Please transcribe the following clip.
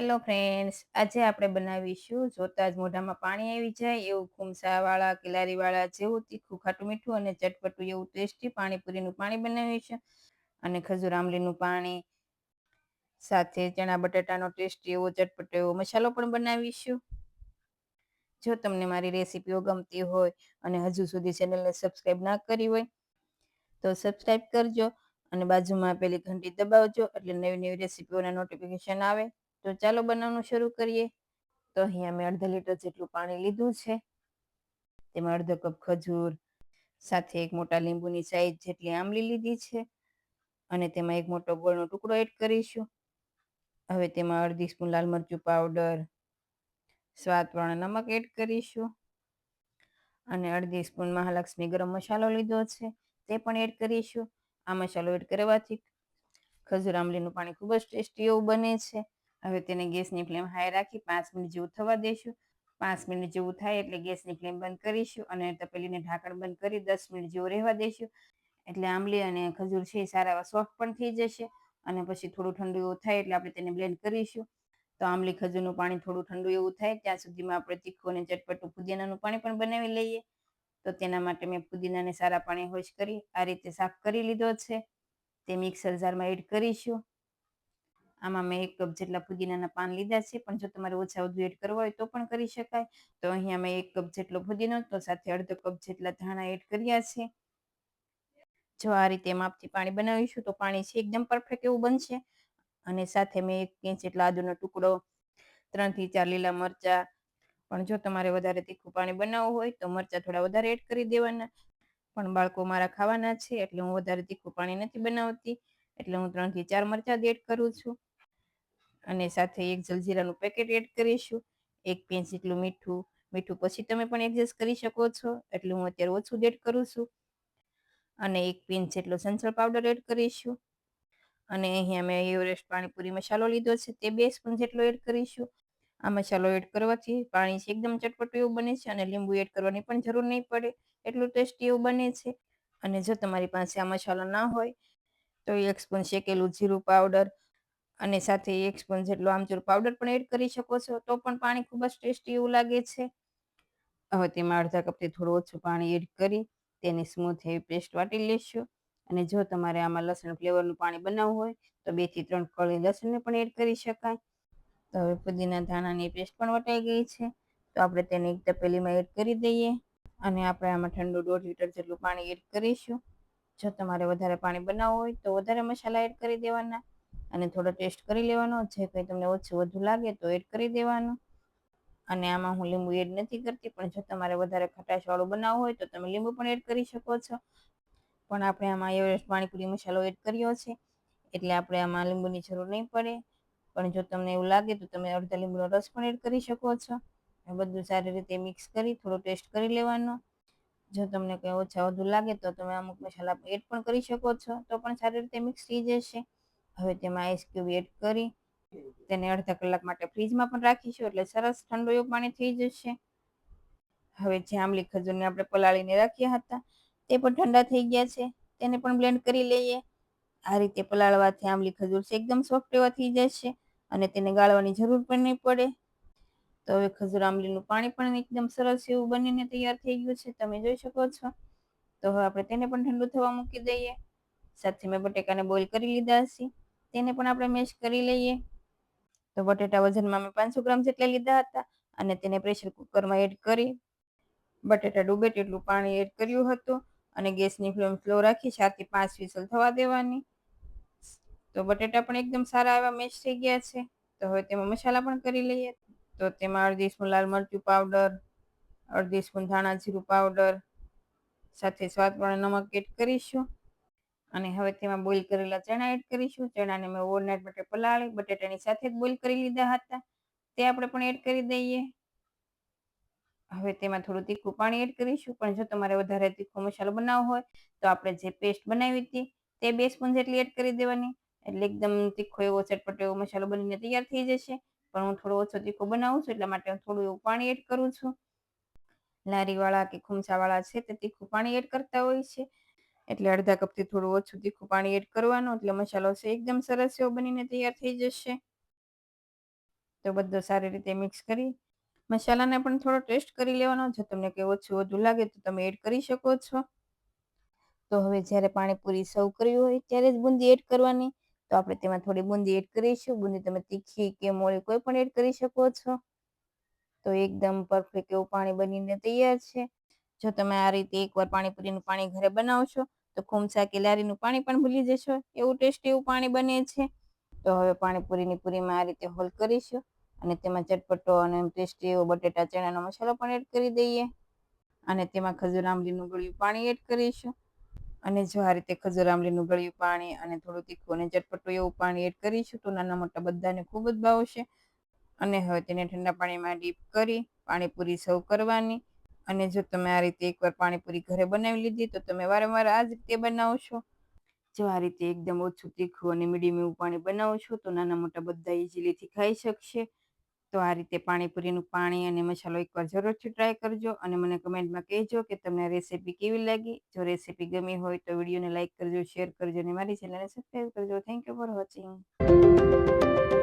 Hello friends આજે આપણે બનાવીશું જોતા જ મોઢામાં પાણી આવી જાય એવું ખુમસાવાળા, કિલારીવાળા જેવું તીખું, ખાટું મીઠું અને ચટપટું એવું ટેસ્ટી પાણીપુરીનું પાણી બનાવીશું. અને ખજૂર આંબલીનું પાણી, સાથે ચણા બટાટાનો ટેસ્ટી એવો ચટપટો એવો મસાલો પણ બનાવીશું. જો તમને મારી રેસીપીઓ ગમતી હોય અને હજુ સુધી ચેનલને સબસ્ક્રાઈબ ના કરી હોય, તો સબસ્ક્રાઈબ કરજો અને બાજુમાં પેલી ઘંટી દબાવજો એટલે નવી નવી રેસીપીઓના નોટિફિકેશન આવે. તો ચાલો બનાવવાનું શરૂ કરીએ. તો અહીંયા મેં અડધા લીટર જેટલું પાણી લીધું છે. તેમાં અડધો કપ ખજૂર, સાથે એક મોટા લીંબુની સાઈઝ જેટલી આમલી લીધી છે અને તેમાં એક મોટો ગોળનો ટુકડો એડ કરીશું. હવે તેમાં અડધી સ્પૂન લાલ મરચું પાવડર, સ્વાદ પ્રમાણે નમક એડ કરીશું. અને અડધી સ્પૂન મહાલક્ષ્મી ગરમ મસાલો લીધો છે, તે પણ એડ કરીશું. આ મસાલો એડ કરવાથી ખજૂર, આંબલીનું પાણી ખૂબ જ ટેસ્ટી એવું બને છે. હવે તેને ગેસની ફ્લેમ હાઈ રાખી પાંચ મિનિટ જેવું થવા દઈશું પાંચ મિનિટ જેવું થાય એટલે ગેસની ફ્લેમ બંધ કરીશું અને તપેલીને ઢાંકણ બંધ કરી દસ મિનિટ જેવું રહેવા દઈશું એટલે આંબલી અને ખજૂર છે એ સારા સોફ્ટ પણ થઈ જશે અને પછી થોડું ઠંડુ એવું થાય એટલે આપણે તેને બ્લેન્ડ કરીશું. તો આંબલી, ખજૂરનું પાણી થોડું ઠંડુ એવું થાય ત્યાં સુધીમાં આપણે તીખું અને ચટપટું પુદીનાનું પાણી પણ બનાવી લઈએ. તો તેના માટે મેં પુદીનાને સારા પાણી હોશ કરી આ રીતે સાફ કરી લીધો છે. તે મિક્સર જારમાં એડ કરીશું. આમાં મેં એક કપ જેટલા ફુદીનાના પાન લીધા છે, પણ જો તમારે ઓછા વધુ એડ કરવા હોય તો પણ કરી શકાય. તો અહીંયા મેં એક કપ જેટલો ફુદીનો તો સાથે અડધો કપ જેટલા ધાણા એડ કર્યા છે. જો આ રીતે માપથી પાણી બનાવીશું તો પાણી છે એકદમ પરફેક્ટ એવું બનશે. અને સાથે મેં એક ઇંચ જેટલા આદુનો ટુકડો ત્રણથી ચાર લીલા મરચા, પણ જો તમારે વધારે તીખું પાણી બનાવવું હોય તો મરચા થોડા વધારે એડ કરી દેવાના. પણ બાળકો મારા ખાવાના છે એટલે હું વધારે તીખું પાણી નથી બનાવતી. એટલે હું ત્રણથી ચાર મરચા એડ કરું છું. અને સાથે એક જલજીરાનું પેકેટ એડ કરીશું, એક પિંચ જેટલું મીઠું મીઠું પછી તમે પણ એડજસ્ટ કરી શકો છો, એટલે હું અત્યારે ઓછું એડ કરું છું. અને એક પિંચ જેટલો સંચળ પાવડર એડ કરીશું. અને અહીંયા મેં એવરેસ્ટ પાણીપુરી મસાલો લીધો છે, તે બે સ્પૂન જેટલો એડ કરીશું. આ મસાલો એડ કરવાથી પાણી છે એકદમ ચટપટું એવું બને છે અને લીંબુ એડ કરવાની પણ જરૂર નહીં પડે, એટલું ટેસ્ટી એવું બને છે. અને જો તમારી પાસે આ મસાલો ના હોય, તો એક સ્પૂન શેકેલું જીરું પાવડર અને સાથે એક સ્પૂન જેટલો આમચૂર પાવડર પણ એડ કરી શકો છો, તો પણ પાણી ખૂબ જ ટેસ્ટી એવું લાગે છે. હવે તેમાં અડધા કપથી થોડું ઓછું પાણી એડ કરી તેને સ્મૂથ એવી પેસ્ટ વાટી લેશું. અને જો તમારે આમાં લસણ ફ્લેવરનું પાણી બનાવવું હોય, તો બેથી ત્રણ કળી લસણને પણ એડ કરી શકાય. તો હવે પુદીના ધાણાની પેસ્ટ પણ વટાઈ ગઈ છે. તો આપણે તેને એક તપેલીમાં એડ કરી દઈએ અને આપણે આમાં ઠંડુ દોઢ લીટર જેટલું પાણી એડ કરીશું. જો તમારે વધારે પાણી બનાવવું હોય તો વધારે મસાલા એડ કરી દેવાના. અને થોડો ટેસ્ટ કરી લેવાનો, જે કંઈ તમને ઓછું વધુ લાગે તો એડ કરી દેવાનું. અને આમાં હું લીંબુ એડ નથી કરતી, પણ જો તમારે વધારે ખટાશવાળું બનાવવું હોય તો તમે લીંબુ પણ એડ કરી શકો છો. પણ આપણે આમાં એવરેસ્ટ પાણીપુરી મસાલો એડ કર્યો છે, એટલે આપણે આમાં લીંબુની જરૂર નહીં પડે. પણ જો તમને એવું લાગે તો તમે અડધા લીંબુનો રસ પણ એડ કરી શકો છો. બધું સારી રીતે મિક્સ કરી, થોડો ટેસ્ટ કરી લેવાનો. જો તમને કંઈ ઓછા વધુ લાગે તો તમે અમુક મસાલા એડ પણ કરી શકો છો, તો પણ સારી રીતે મિક્સ થઈ જશે. હવે તેમાં આઈસ ક્યુબ એડ કરી, તેને અડધા કલાક માટે ફ્રીજમાં પણ રાખીશું એટલે સરસ ઠંડુ એવું પાણી થઈ જશે. હવે જે આંબલી ખજૂરને આપણે પલાળીને રાખ્યા હતા, તે પણ ઠંડા થઈ ગયા છે, તેને પણ બ્લેન્ડ કરી લઈએ. આ રીતે પલાળવાથી આંબલી ખજૂર છે એકદમ સોફ્ટ એવા થઈ જશે અને તેને ગાળવાની જરૂર પણ નહીં પડે. તો હવે ખજૂર આંબલીનું પાણી પણ એકદમ સરસ એવું બનીને તૈયાર થઈ ગયું છે, તમે જોઈ શકો છો. તો હવે આપણે તેને પણ ઠંડુ થવા મૂકી દઈએ. સાથે મેં બટેકાને બોઇલ કરી લીધા છે તેને પણ આપણે મેશ કરી લઈએ. તો બટેટા વજનમાં મેં પાંચસો ગ્રામ જેટલા લીધા હતા અને તેને પ્રેશર કુકરમાં એડ કરી. બટેટા ડૂબે તેટલું પાણી એડ કર્યું હતું અને ગેસની ફ્લેમ સ્લો રાખી ચારથી પાંચ વિસલ થવા દેવાની. તો બટેટા પણ એકદમ સારા એવા મેશ થઈ ગયા છે. તો હવે તેમાં મસાલા પણ કરી લઈએ. તો તેમાં અડધી સ્પૂન લાલ મરચું પાવડર અડધી સ્પૂન ધાણા જીરું પાવડર સાથે સ્વાદ પણ નમક એડ કરીશું. અને હવે તેમાં બોઇલ કરેલા ચણા એડ કરીશું. ચણાને મેં ઓવરનાઇટ માટે પલાળી બટેટાની સાથે જ બોઇલ કરી લીધા હતા. તે આપણે પણ એડ કરી દઈએ. હવે તેમાં થોડું તીખું પાણી એડ કરીશું. પણ જો તમારે વધારે તીખો મસાલો બનાવવો હોય, તો આપણે જે પેસ્ટ બનાવી હતી, તે બે સ્પૂન જેટલી એડ કરી દેવાની. એટલે એકદમ તીખો એવો ચટપટો એવો મસાલો બનીને તૈયાર થઈ જશે. પણ હું થોડો ઓછો તીખો બનાવું છું, એટલા માટે હું થોડું એવું પાણી એડ કરું છું. લારીવાળા કે ખુમસાવાળા છે તે તીખું પાણી એડ કરતા હોય છે. એટલે અડધા કપથી થોડું ઓછું તીખું પાણી એડ કરવાનું, એટલે મસાલો છે એકદમ સરસ એવો બનીને તૈયાર થઈ જશે. તો બધો સારી રીતે મિક્સ કરી મસાલાને પણ થોડો ટેસ્ટ કરી લેવાનો. જો તમને કંઈ ઓછું વધુ લાગે તો તમે એડ કરી શકો છો. તો હવે જ્યારે પાણીપુરી સર્વ કરવી હોય ત્યારે જ બુંદી એડ કરવાની. તો આપણે તેમાં થોડી બુંદી એડ કરીશું. બુંદી તમે તીખી કે મોળી કોઈ પણ એડ કરી શકો છો. તો એકદમ પરફેક્ટ એવું પાણી બનીને તૈયાર છે. જો તમે આ રીતે એકવાર પાણીપુરીનું પાણી ઘરે બનાવશો તો ખુમસા કે લારીનું પાણી પણ ભૂલી જશો. એવું ટેસ્ટી એવું પાણી બને છે. તો હવે પાણીપુરીની પૂરીમાં આ રીતે હોલ કરીશું અને તેમાં ચટપટો અને ટેસ્ટી એવો બટેટા, ચણાનો મસાલો પણ એડ કરી દઈએ. અને તેમાં ખજૂર, આંબલીનું ગળ્યું પાણી એડ કરીશું. અને જો આ રીતે ખજૂર, આંબલીનું ગળ્યું પાણી અને થોડું તીખું અને ચટપટું એવું પાણી એડ કરીશું તો નાના મોટા બધાને ખૂબ જ ભાવશે. અને હવે તેને ઠંડા પાણીમાં ડીપ કરી પાણીપુરી સર્વ કરવાની. અને જો તમે આ રીતે એકવાર પાણીપુરી ઘરે બનાવી લીધી, તો તમે વારંવાર આ જ રીતે બનાવશો જો આ રીતે એકદમ ઓછું તીખું અને મીડિયમ એવું પાણી બનાવશો તો નાના મોટા બધા ઇઝીલીથી ખાઈ શકશે. તો આ રીતે પાણીપુરીનું પાણી અને મસાલો એકવાર જરૂરથી ટ્રાય કરજો અને મને કમેન્ટમાં કહેજો કે તમને રેસીપી કેવી લાગી. જો રેસીપી ગમી હોય તો વિડીયોને લાઇક કરજો શેર કરજો અને મારી ચેનલને સબસ્ક્રાઈબ કરજો. Thank you for watching